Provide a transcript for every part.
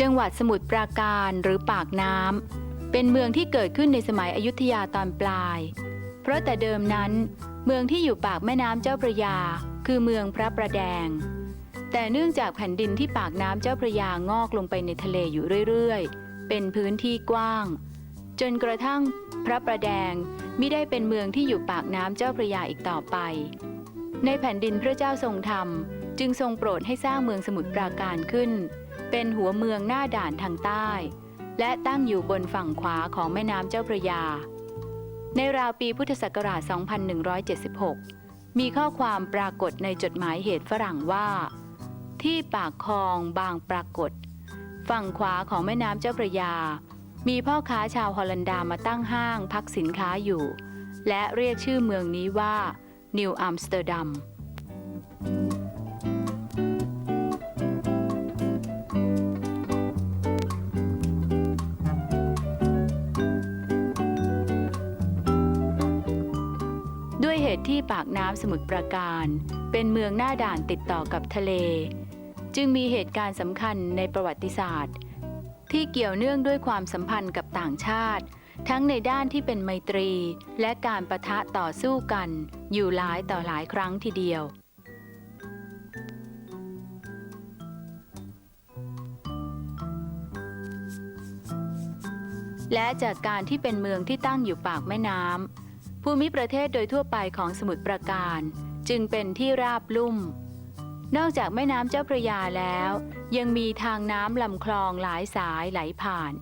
จังหวัดสมุทรปราการหรือปากน้ำเป็นเมืองที่เกิดขึ้นในสมัยอยุธยาตอนปลาย เพราะแต่เดิมนั้น เมืองที่อยู่ปากแม่น้ำเจ้าพระยา คือเมืองพระประแดง แต่เนื่องจากแผ่นดินที่ปากน้ำเจ้าพระยางอกลงไปในทะเลอยู่เรื่อยๆ เป็นพื้นที่กว้าง จนกระทั่งพระประแดงมิได้เป็นเมืองที่อยู่ปากน้ำเจ้าพระยาอีกต่อไป ในแผ่นดินพระเจ้าทรงธรรม จึงทรงโปรดให้สร้างเมืองสมุทรปราการขึ้น เป็นหัวเมืองหน้าด่านทางใต้ และตั้งอยู่บนฝั่งขวาของแม่น้ำเจ้าพระยา ในราวปีพุทธศักราช 2176 มีข้อความปรากฏในจดหมายเหตุฝรั่งว่า ที่ปากคลองบางปรากฏ ฝั่งขวาของแม่น้ำเจ้าพระยา มีพ่อค้าชาวฮอลันดามาตั้งห้างพักสินค้าอยู่ และเรียกชื่อเมืองนี้ว่านิวอัมสเตอร์ดัม ด้วยเหตุที่ปากน้ำสมุทรปราการ เป็นเมืองหน้าด่านติดต่อกับทะเล จึงมีเหตุการณ์สำคัญในประวัติศาสตร์ ที่เกี่ยวเนื่องด้วยความสัมพันธ์กับต่างชาติ ทั้งในด้านที่เป็นไมตรี และการประทะต่อสู้กัน อยู่หลายต่อหลายครั้งทีเดียวและจากการที่เป็นเมืองที่ตั้งอยู่ปากแม่น้ำ ภูมิประเทศโดยทั่วไปของสมุทรปราการ จึงเป็นที่ราบลุ่ม นอกจากแม่น้ำเจ้าพระยาแล้ว ยังมีทางน้ำลำคลองหลายสายไหลผ่าน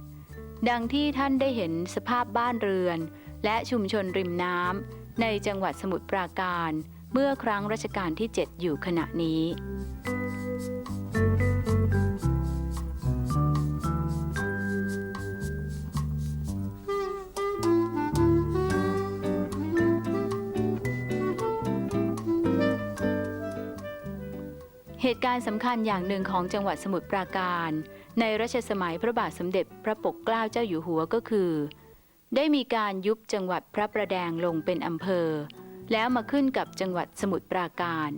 ดังที่ท่านได้เห็นสภาพบ้านเรือน และชุมชนริมน้ำในจังหวัดสมุทรปราการ เมื่อครั้งรัชกาลที่ 7 อยู่ขณะนี้ ตุการณ์สำคัญอย่างหนึ่งของจังหวัดสมุทรปราการ ในรัชสมัยพระบาทสมเด็จพระปกเกล้าเจ้าอยู่หัวก็คือ ได้มีการยุบจังหวัดพระประแดงลงเป็นอำเภอ แล้วมาขึ้นกับจังหวัดสมุทรปราการ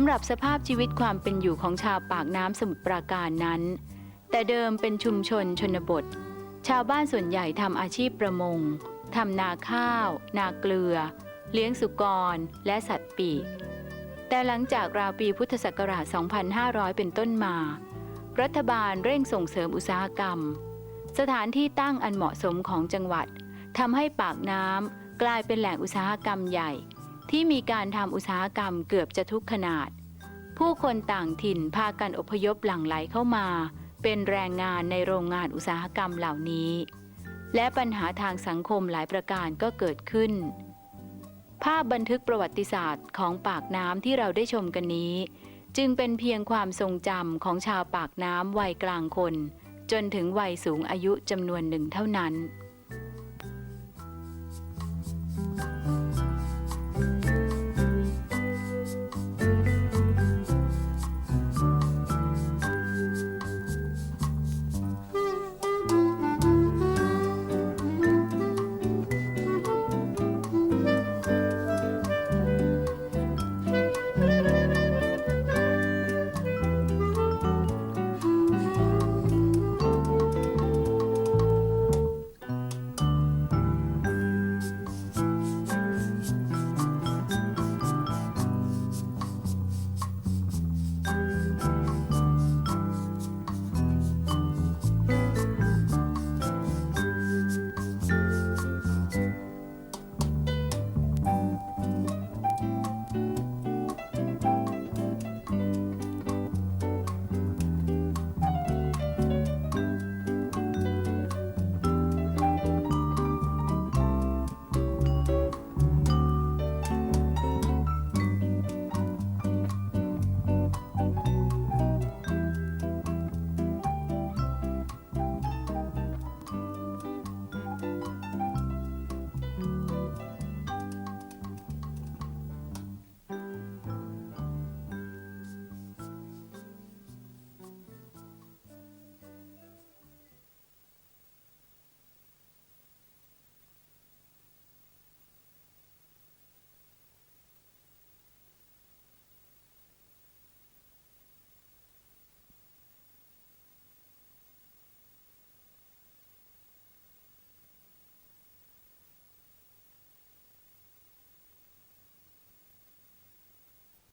ำหรับสภาพชีวิตความเป็นอยู่ของชาวปากน้ำสมุทรปราการนั้น แต่เดิมเป็นชุมชนชนบท ชาวบ้านส่วนใหญ่ทำอาชีพประมงทำนาข้าว นาเกลือ เลี้ยงสุกร และสัตว์ปีก แต่หลังจากราวปีพุทธศักราช 2500 เป็นต้นมา รัฐบาลเร่งส่งเสริมอุตสาหกรรม สถานที่ตั้งอันเหมาะสมของจังหวัดทำให้ปากน้ำกลายเป็นแหล่งอุตสาหกรรมใหญ่ ที่มีการทำอุตสาหกรรมเกือบจะทุกขนาด ผู้คนต่างถิ่นพากันอพยพหลั่งไหลเข้ามา เป็นแรงงานในโรงงานอุตสาหกรรมเหล่านี้ และปัญหาทางสังคมหลายประการก็เกิดขึ้น ภาพบันทึกประวัติศาสตร์ของปากน้ำที่เราได้ชมกันนี้ จึงเป็นเพียงความทรงจำของชาวปากน้ำวัยกลางคน จนถึงวัยสูงอายุจำนวนหนึ่งเท่านั้น